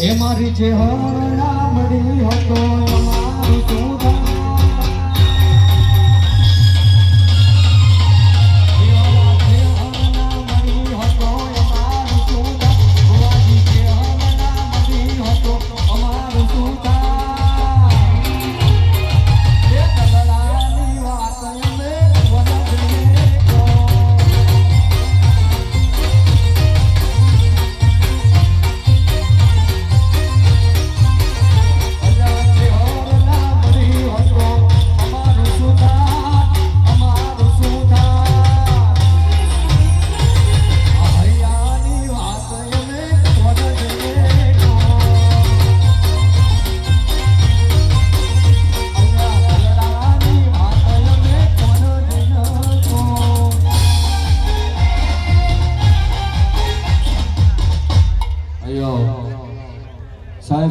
એ મારી જે હો રામડી હતો. Sadece